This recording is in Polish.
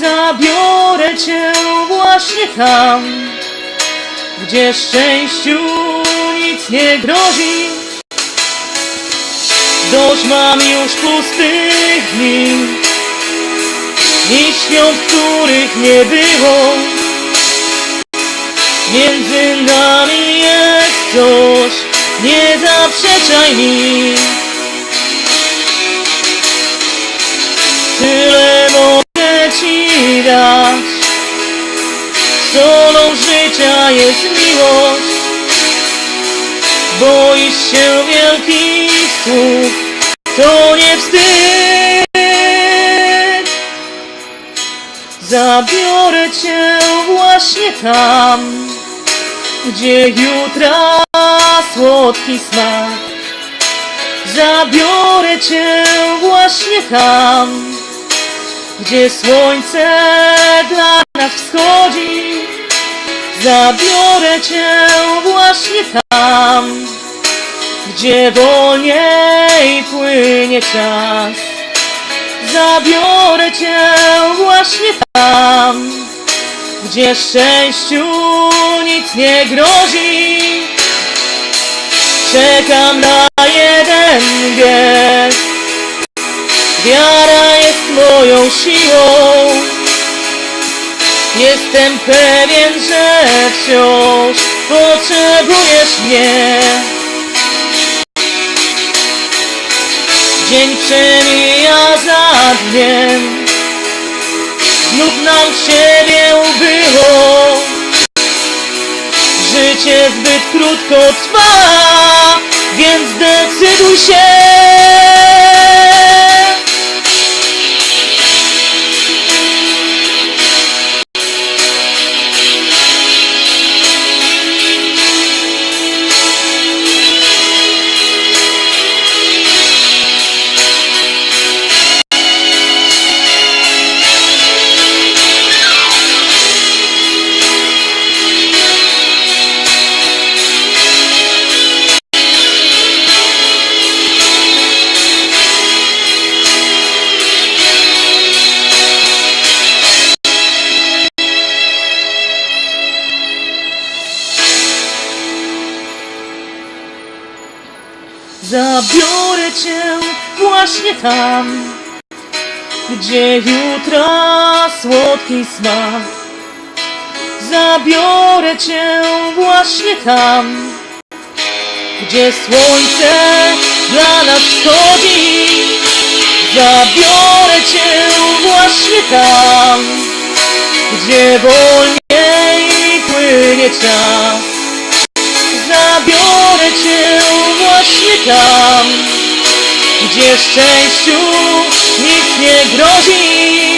Zabiorę cię właśnie tam, gdzie szczęściu nic nie grozi. Dość mam już pustych dni i świąt, których nie było. Między nami jest coś, nie zaprzeczaj mi. Solą życia jest miłość. Boisz się wielkich słów, to nie wstyd. Zabiorę cię właśnie tam, gdzie jutra słodki smak. Zabiorę cię właśnie tam, gdzie słońce dla nas wschodzi. Zabiorę cię właśnie tam, gdzie wolniej płynie czas. Zabiorę cię właśnie tam, gdzie szczęściu nic nie grozi. Czekam na Wiara jest moją siłą. Jestem pewien, że wciąż potrzebujesz mnie. Dzień przemija za dniem. Znów nam siebie ubyło. Życie zbyt krótko trwa, więc zdecyduj się. Zabiorę cię właśnie tam, gdzie jutra słodki smak. Zabiorę cię właśnie tam, gdzie słońce dla nas wschodzi. Zabiorę cię właśnie tam, gdzie wolniej płynie czas. Tam, gdzie szczęściu nic nie grozi.